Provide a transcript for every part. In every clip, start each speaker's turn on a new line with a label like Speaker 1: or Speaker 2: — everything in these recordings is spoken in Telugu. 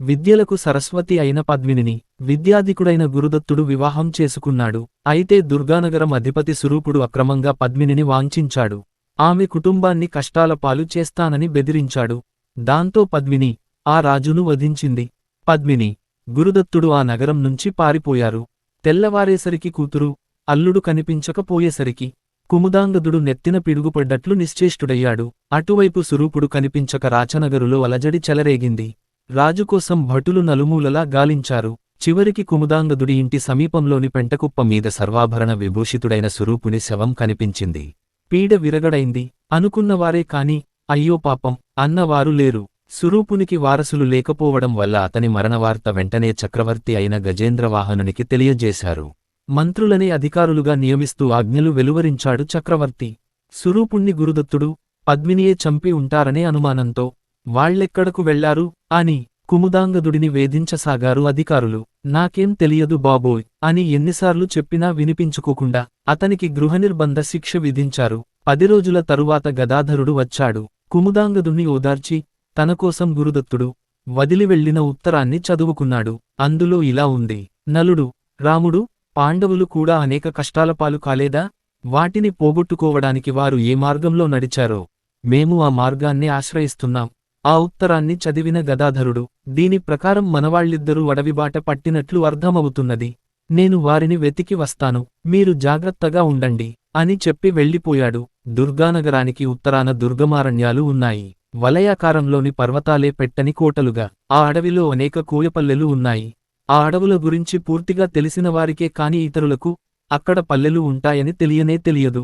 Speaker 1: విద్యలకు సరస్వతి అయిన పద్మినిని విద్యాధికుడైన గురుదత్తుడు వివాహం చేసుకున్నాడు. అయితే దుర్గానగరం అధిపతి సురూపుడు అక్రమంగా పద్మినిని వాంఛించాడు. ఆమె కుటుంబాన్ని కష్టాల పాలు చేస్తానని బెదిరించాడు. దాంతో పద్మిని ఆ రాజును వధించింది. పద్మిని గురుదత్తుడు ఆ నగరం నుంచి పారిపోయారు. తెల్లవారేసరికి కూతురు అల్లుడు కనిపించకపోయేసరికి కుముదాంగదుడు నెత్తిన పిడుగుపడ్డట్లు నిశ్చేష్టుడయ్యాడు. అటువైపు సురూపుడు కనిపించక రాచనగరులో అలజడి చెలరేగింది. రాజుకోసం భటులు నలుమూలలా గాలించారు. చివరికి కుముదాంగదుడి ఇంటి సమీపంలోని పెంటకుప్ప మీద సర్వాభరణ విభూషితుడైన సురూపుని శవం కనిపించింది. పీడ విరగడైంది. అనుకున్నవారే కాని అయ్యో పాపం అన్నవారు లేరు. సురూపునికి వారసులు లేకపోవడం వల్ల అతని మరణవార్త వెంటనే చక్రవర్తి అయిన గజేంద్రవాహనునికి తెలియజేశారు. మంత్రులనే అధికారులుగా నియమిస్తూ ఆజ్ఞలు వెలువరించాడు చక్రవర్తి. సురూపుణ్ణి గురుదత్తుడు పద్మినియే చంపి ఉంటారనే అనుమానంతో వాళ్ళెక్కడకు వెళ్ళారు అని కుముదాంగదుడిని వేధించసాగారు అధికారులు. నాకేం తెలియదు బాబోయ్ అని ఎన్నిసార్లు చెప్పినా వినిపించుకోకుండా అతనికి గృహనిర్బంధ శిక్ష విధించారు. పది రోజుల తరువాత గదాధరుడు వచ్చాడు. కుముదాంగదుణ్ణి ఓదార్చి తనకోసం గురుదత్తుడు వదిలి వెళ్ళిన ఉత్తరాన్ని చదువుకున్నాడు. అందులో ఇలా ఉంది. నలుడు రాముడు పాండవులు కూడా అనేక కష్టాల పాలు కాలేదా? వాటిని పోగొట్టుకోవడానికి వారు ఏ మార్గంలో నడిచారో? మేము ఆ మార్గాన్ని ఆశ్రయిస్తున్నాం. ఆ ఉత్తరాన్ని చదివిన గదాధరుడు దీని ప్రకారం మనవాళ్ళిద్దరూ అడవిబాట పట్టినట్లు అర్థమవుతున్నది. నేను వారిని వెతికి వస్తాను. మీరు జాగ్రత్తగా ఉండండి అని చెప్పి వెళ్ళిపోయాడు. దుర్గానగరానికి ఉత్తరాన దుర్గమారణ్యాలు ఉన్నాయి. వలయాకారంలోని పర్వతాలే పెట్టని కోటలుగా ఆ అడవిలో అనేక కోయపల్లెలు ఉన్నాయి. ఆ అడవుల గురించి పూర్తిగా తెలిసిన వారికే కాని ఇతరులకు అక్కడ పల్లెలు ఉంటాయని తెలియనే తెలియదు.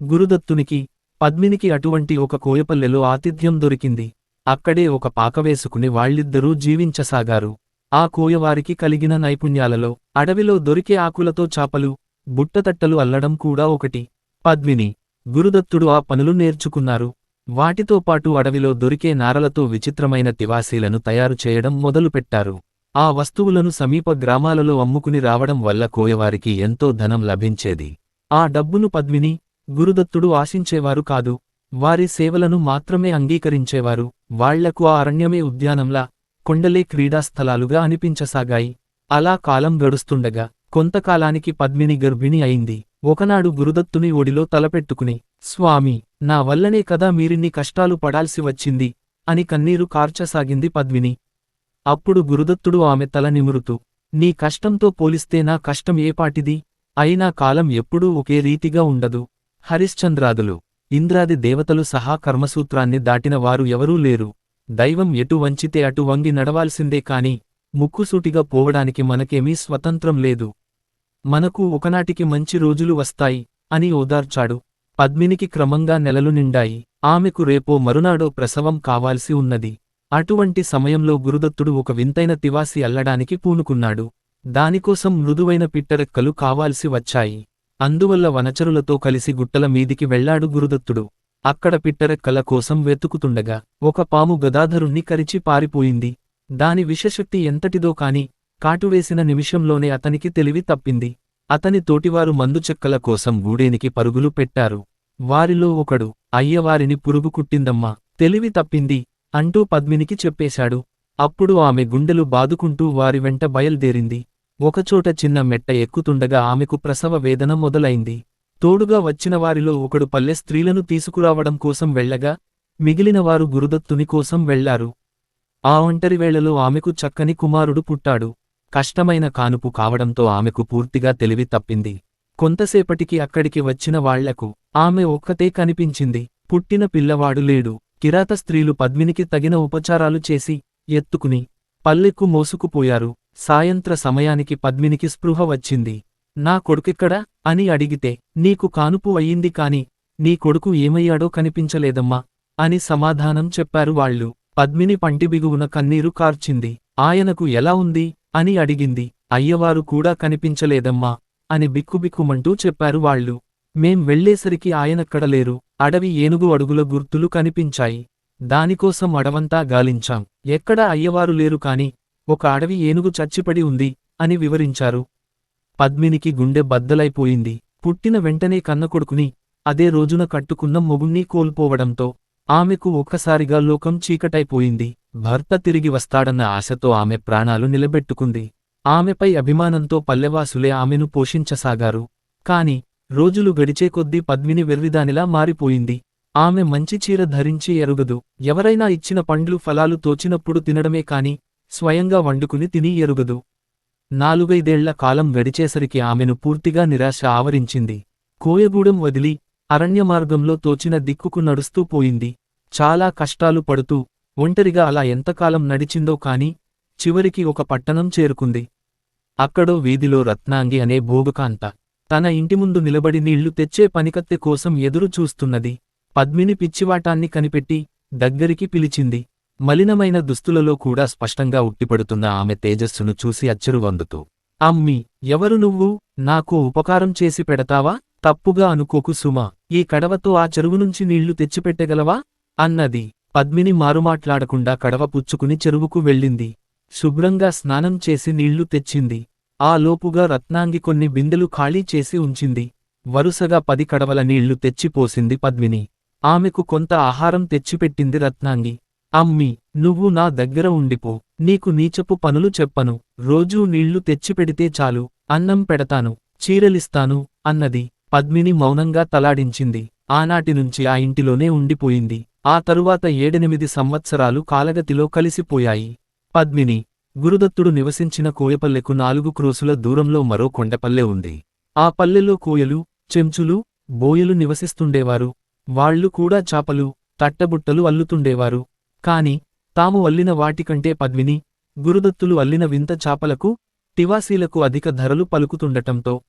Speaker 1: గురుదత్తునికి పద్మినికి అటువంటి ఒక కోయపల్లెలో ఆతిథ్యం దొరికింది. అక్కడే ఒక పాకవేసుకుని వాళ్ళిద్దరూ జీవించసాగారు. ఆ కోయవారికి కలిగిన నైపుణ్యాలలో అడవిలో దొరికే ఆకులతో చాపలు బుట్టతట్టలు అల్లడం కూడా ఒకటి. పద్మిని గురుదత్తుడు ఆ పనులు నేర్చుకున్నారు. వాటితో పాటు అడవిలో దొరికే నారలతో విచిత్రమైన తివాసీలను తయారు చేయడం మొదలుపెట్టారు. ఆ వస్తువులను సమీప గ్రామాలలో అమ్ముకుని రావడం వల్ల కోయవారికి ఎంతో ధనం లభించేది. ఆ డబ్బును పద్మిని గురుదత్తుడు ఆశించేవారు కాదు. వారి సేవలను మాత్రమే అంగీకరించేవారు. వాళ్ళకు ఆ అరణ్యమే ఉద్యానంలా కొండలే క్రీడాస్థలాలుగా అనిపించసాగాయి. అలా కాలం గడుస్తుండగా కొంతకాలానికి పద్మిని గర్భిణి అయింది. ఒకనాడు గురుదత్తుని ఒడిలో తలపెట్టుకుని స్వామి నా వల్లనే కదా మీరిన్ని కష్టాలు పడాల్సి వచ్చింది అని కన్నీరు కార్చసాగింది పద్మిని. అప్పుడు గురుదత్తుడు ఆమె తల నిమురుతూ నీ కష్టంతో పోలిస్తే నా కష్టం ఏపాటిది అయినా కాలం ఎప్పుడూ ఒకే రీతిగా ఉండదు. హరిశ్చంద్రాదులు ఇంద్రాది దేవతలు సహా కర్మసూత్రాన్ని దాటిన వారు ఎవరూ లేరు. దైవం ఎటు వంచితే అటు వంగి నడవాల్సిందే కాని ముక్కుసూటిగా పోవడానికి మనకేమీ స్వతంత్రం లేదు. మనకు ఒకనాటికి మంచి రోజులు వస్తాయి అని ఓదార్చాడు. పద్మినికి క్రమంగా నెలలు నిండాయి. ఆమెకు రేపో మరునాడో ప్రసవం కావాల్సి ఉన్నది. అటువంటి సమయంలో గురుదత్తుడు ఒక వింతైన తివాసి అల్లడానికి పూనుకున్నాడు. దానికోసం మృదువైన పిట్టరెక్కలు కావాల్సి వచ్చాయి. అందువల్ల వనచరులతో కలిసి గుట్టల మీదికి వెళ్ళాడు గురుదత్తుడు. అక్కడ పిట్టరెక్కల కోసం వెతుకుతుండగా ఒక పాము గదాధరుణ్ణి కరిచి పారిపోయింది. దాని విషశక్తి ఎంతటిదో కాని కాటువేసిన నిమిషంలోనే అతనికి తెలివి తప్పింది. అతని తోటివారు మందుచెక్కల కోసం గూడేనికి పరుగులు పెట్టారు. వారిలో ఒకడు అయ్యవారిని పురుగు కుట్టిందమ్మా తెలివి తప్పింది అంటూ పద్మినికి చెప్పేశాడు. అప్పుడు ఆమె గుండెలు బాదుకుంటూ వారి వెంట బయల్దేరింది. ఒకచోట చిన్న మెట్ట ఎక్కుతుండగా ఆమెకు ప్రసవ వేదన మొదలైంది. తోడుగా వచ్చిన వారిలో ఒకడు పల్లె స్త్రీలను తీసుకురావడం కోసం వెళ్ళగా మిగిలినవారు గురుదత్తుని కోసం వెళ్ళారు ఆ ఒంటరి వేళలో ఆమెకు చక్కని కుమారుడు పుట్టాడు. కష్టమైన కానుపు కావడంతో ఆమెకు పూర్తిగా తెలివి తప్పింది. కొంతసేపటికి అక్కడికి వచ్చిన వాళ్ళకు ఆమె ఒక్కతే కనిపించింది. పుట్టిన పిల్లవాడు లేడు. కిరాత స్త్రీలు పద్మినికి తగిన ఉపచారాలు చేసి ఎత్తుకుని పల్లెక్కు మోసుకుపోయారు. సాయంత్ర సమయానికి పద్మినికి స్పృహ వచ్చింది. నా కొడుకెక్కడ? అని అడిగితే నీకు కానుపు అయ్యింది కాని నీ కొడుకు ఏమయ్యాడో కనిపించలేదమ్మా అని సమాధానం చెప్పారు వాళ్ళు. పద్మిని పంటిబిగువున కన్నీరు కార్చింది. ఆయనకు ఎలా ఉంది? అని అడిగింది. అయ్యవారు కూడా కనిపించలేదమ్మా అని బిక్కుబిక్కుమంటూ చెప్పారు వాళ్ళు. మేం వెళ్ళేసరికి ఆయనక్కడ లేరు అడవి ఏనుగు అడుగుల గుర్తులు కనిపించాయి. దానికోసం అడవంతా గాలించాం. ఎక్కడా అయ్యవారు లేరు కాని ఒక అడవి ఏనుగు చచ్చిపడి ఉంది అని వివరించారు. పద్మినికి గుండె బద్దలైపోయింది. పుట్టిన వెంటనే కన్నకొడుకుని అదే రోజున కట్టుకున్న మొగుణ్ణి కోల్పోవడంతో ఆమెకు ఒక్కసారిగా లోకం చీకటైపోయింది. భర్త తిరిగి వస్తాడన్న ఆశతో ఆమె ప్రాణాలు నిలబెట్టుకుంది. ఆమెపై అభిమానంతో పల్లెవాసులే ఆమెను పోషించసాగారు. కాని రోజులు గడిచే కొద్దీ పద్మిని వెర్రిదానిలా మారిపోయింది. ఆమె మంచి చీర ధరించి ఎరుగదు. ఎవరైనా ఇచ్చిన పండ్లు ఫలాలు తోచినప్పుడు తినడమే కాని స్వయంగా వండుకుని తిని ఎరుగదు. నాలుగైదేళ్ళ కాలం గడిచేసరికి ఆమెను పూర్తిగా నిరాశ ఆవరించింది. కోయగూడెం వదిలి అరణ్యమార్గంలో తోచిన దిక్కుకు నడుస్తూ పోయింది. చాలా కష్టాలు పడుతూ ఒంటరిగా అలా ఎంతకాలం నడిచిందో కాని చివరికి ఒక పట్టణం చేరుకుంది. అక్కడో వీధిలో రత్నాంగి అనే భోగకాంత. తన ఇంటి ముందు నిలబడి నీళ్ళు తెచ్చే పనికత్తె కోసం ఎదురు చూస్తున్నది పద్మిని పిచ్చివాటాన్ని కనిపెట్టి దగ్గరికి పిలిచింది. మలినమైన దుస్తులలో కూడా స్పష్టంగా ఉట్టిపడుతున్న ఆమె తేజస్సును చూసి అచ్చరువందుతూ అమ్మి ఎవరు నువ్వు? నాకు ఉపకారం చేసి పెడతావా? తప్పుగా అనుకోకు సుమా ఈ కడవతో ఆ చెరువు నుంచి నీళ్ళు తెచ్చిపెట్టగలవా? అన్నది. పద్మిని మారుమాట్లాడకుండా కడవ పుచ్చుకుని చెరువుకు వెళ్ళింది. శుభ్రంగా స్నానం చేసి నీళ్ళు తెచ్చింది. ఆ లోపుగా రత్నాంగి కొన్ని బిందెలు ఖాళీ చేసి ఉంచింది. వరుసగా పది కడవల నీళ్ళు తెచ్చిపోసింది పద్మిని. ఆమెకు కొంత ఆహారం తెచ్చిపెట్టింది రత్నాంగి. అమ్మీ నువ్వు నా దగ్గర ఉండిపో. నీకు నీచపు పనులు చెప్పను. రోజూ నీళ్ళు తెచ్చిపెడితే చాలు. అన్నం పెడతాను. చీరలిస్తాను అన్నది పద్మిని మౌనంగా తలాడించింది. ఆనాటినుంచి ఆ ఇంటిలోనే ఉండిపోయింది. ఆ తరువాత ఏడెనిమిది సంవత్సరాలు కాలగతిలో కలిసిపోయాయి. పద్మిని గురుదత్తుడు నివసించిన కోయపల్లెకు నాలుగు క్రోసుల దూరంలో మరో కొండపల్లె ఉంది. ఆ పల్లెలో కోయలు చెంచులు బోయలు నివసిస్తుండేవారు. వాళ్ళు కూడా చాపలు తట్టబుట్టలు అల్లుతుండేవారు. కాని తాము అల్లిన వాటికంటే పద్మిని గురుదత్తులు అల్లిన వింత చాపలకు తివాసీలకు అధిక ధరలు పలుకుతుండటంతో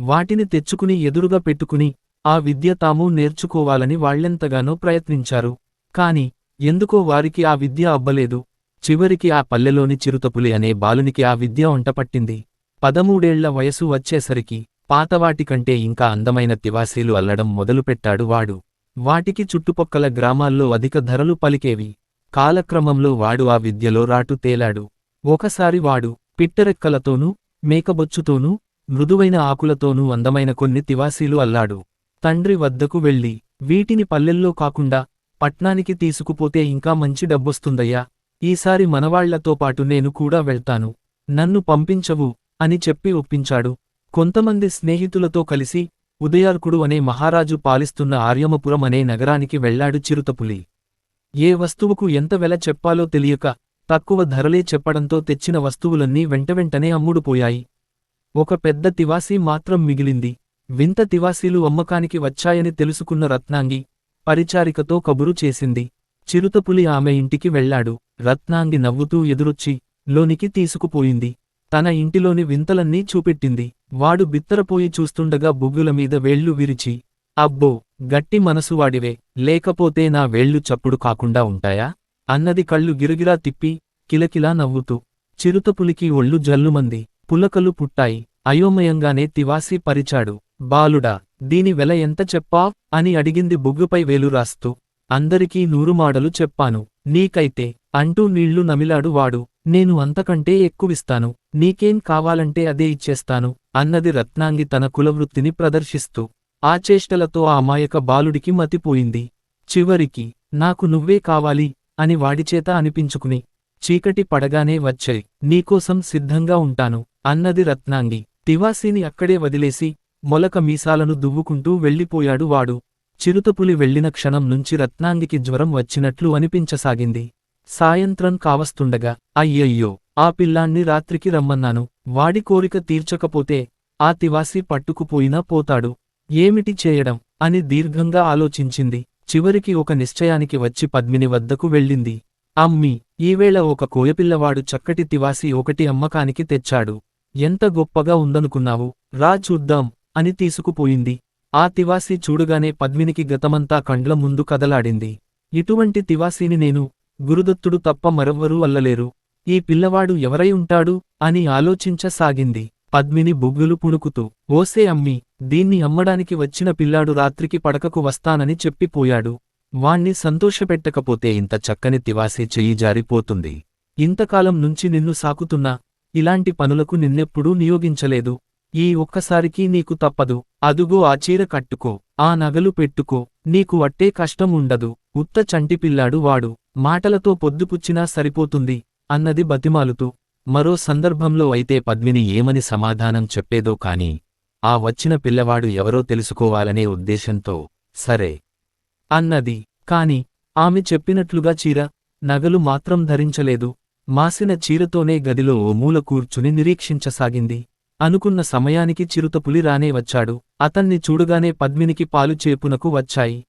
Speaker 1: వాటిని తెచ్చుకుని ఎదురుగా పెట్టుకుని ఆ విద్య తాము నేర్చుకోవాలని వాళ్ళెంతగానో ప్రయత్నించారు. కాని ఎందుకో వారికి ఆ విద్య అబ్బలేదు. చివరికి ఆ పల్లెలోని చిరుతపులి అనే బాలునికి ఆ విద్య వంటపట్టింది. పదమూడేళ్ళ వయసు వచ్చేసరికి పాతవాటికంటే ఇంకా అందమైన తివాసీలు అల్లడం మొదలుపెట్టాడు వాడు. వాటికి చుట్టుపక్కల గ్రామాల్లో అధిక ధరలు పలికేవి. కాలక్రమంలో వాడు ఆ విద్యలో రాటు తేలాడు. ఒకసారి వాడు పిట్టరెక్కలతోనూ మేకబొచ్చుతోనూ మృదువైన ఆకులతోనూ అందమైన కొన్ని తివాసీలు అల్లాడు. తండ్రి వద్దకు వెళ్ళి వీటిని పల్లెల్లో కాకుండా పట్నానికి తీసుకుపోతే ఇంకా మంచి డబ్బొస్తుందయ్యా. ఈసారి మనవాళ్ళతో పాటు నేను కూడా వెళ్తాను. నన్ను పంపించవు అని చెప్పి ఒప్పించాడు. కొంతమంది స్నేహితులతో కలిసి ఉదయార్కుడు అనే మహారాజు పాలిస్తున్న ఆర్యమపురం అనే నగరానికి వెళ్ళాడు చిరుతపులి. ఏ వస్తువుకు ఎంత వెల చెప్పాలో తెలియక తక్కువ ధరలే చెప్పడంతో తెచ్చిన వస్తువులన్నీ వెంటవెంటనే అమ్ముడుపోయాయి. ఒక పెద్ద తివాసీ మాత్రం మిగిలింది. వింత తివాసీలు అమ్మకానికి వచ్చాయని తెలుసుకున్న రత్నాంగి పరిచారికతో కబురు చేసింది. చిరుతపులి ఆమె ఇంటికి వెళ్ళాడు రత్నాంగి నవ్వుతూ ఎదురొచ్చి లోనికి తీసుకుపోయింది. తన ఇంటిలోని వింతలన్నీ చూపెట్టింది. వాడు బిత్తరపోయి చూస్తుండగా బుగ్గుల మీద వేళ్ళు విరిచి అబ్బో గట్టి మనసువాడివే లేకపోతే నా వేళ్ళు చప్పుడు కాకుండా ఉంటాయా? అన్నది కళ్ళు గిరగిరా తిప్పి కిలకిలా నవ్వుతూ చిరుతపులికి ఒళ్ళు జల్లుమంది పులకలు పుట్టాయి అయోమయంగానే తివాసి పరిచాడు. బాలుడా దీని వెల ఎంత చెప్పావ్ అని అడిగింది బుగ్గుపై వేలు రాస్తూ. అందరికీ నూరు మాడలు చెప్పాను నీకైతే అంటూ నీళ్ళు నమిలాడు వాడు. నేను అంతకంటే ఎక్కువిస్తాను నీకేం కావాలంటే అదే ఇచ్చేస్తాను అన్నది రత్నాంగి తన కులవృత్తిని ప్రదర్శిస్తూ. ఆ చేష్టలతో ఆ అమాయక బాలుడికి మతిపోయింది. చివరికి నాకు నువ్వే కావాలి అని వాడిచేత అనిపించుకుని చీకటి పడగానే వచ్చాయి నీకోసం సిద్ధంగా ఉంటాను అన్నది రత్నాంగి. తివాసీని అక్కడే వదిలేసి మొలక మీసాలను దువ్వుకుంటూ వెళ్ళిపోయాడు వాడు. చిరుతపులి వెళ్ళిన క్షణం నుంచి రత్నాంగికి జ్వరం వచ్చినట్లు అనిపించసాగింది. సాయంత్రం కావస్తుండగా అయ్యయ్యో ఆ పిల్లాన్ని రాత్రికి రమ్మన్నాను. వాడి కోరిక తీర్చకపోతే ఆ తివాసి పట్టుకుపోయినా పోతాడు. ఏమిటి చేయడం? అని దీర్ఘంగా ఆలోచించింది. చివరికి ఒక నిశ్చయానికి వచ్చి పద్మిని వద్దకు వెళ్ళింది. అమ్మీ ఈవేళ ఒక కోయపిల్లవాడు చక్కటి తివాసి ఒకటి అమ్మకానికి తెచ్చాడు. ఎంత గొప్పగా ఉందనుకున్నావు? రా చూద్దాం అని తీసుకుపోయింది. ఆ తివాసి చూడుగానే పద్మినికి గతమంతా కండ్ల ముందు కదలాడింది. ఇటువంటి తివాసీని నేను గురుదత్తుడు తప్ప మరెవ్వరూ అల్లలేరు. ఈ పిల్లవాడు ఎవరై ఉంటాడు? అని ఆలోచించసాగింది. పద్మిని బుగ్గులు పుణుకుతూ ఓసే అమ్మి దీన్ని అమ్మడానికి వచ్చిన పిల్లాడు రాత్రికి పడకకు వస్తానని చెప్పిపోయాడు. వాణ్ణి సంతోషపెట్టకపోతే ఇంత చక్కని తివాసే చెయ్యి జారిపోతుంది. ఇంతకాలం నుంచి నిన్ను సాకుతున్నా. ఇలాంటి పనులకు నిన్నెప్పుడూ నియోగించలేదు. ఈ ఒక్కసారికి నీకు తప్పదు. అదుగో ఆ చీర కట్టుకో. ఆ నగలు పెట్టుకో. నీకు అట్టే కష్టం ఉండదు. ఉత్త చంటిపిల్లాడు వాడు. మాటలతో పొద్దుపుచ్చినా సరిపోతుంది అన్నది బతిమాలుతూ. మరో సందర్భంలో అయితే పద్మిని ఏమని సమాధానం చెప్పేదో కాని ఆ వచ్చిన పిల్లవాడు ఎవరో తెలుసుకోవాలనే ఉద్దేశంతో సరే. అన్నది. కాని ఆమె చెప్పినట్లుగా చీర నగలు మాత్రం ధరించలేదు. మాసిన చీరతోనే గదిలో ఓ మూల కూర్చుని నిరీక్షించసాగింది. అనుకున్న సమయానికి చిరుతపులి రానే వచ్చాడు. అతన్ని చూడగానే పద్మినికి పాలు చేపునకు వచ్చాయి.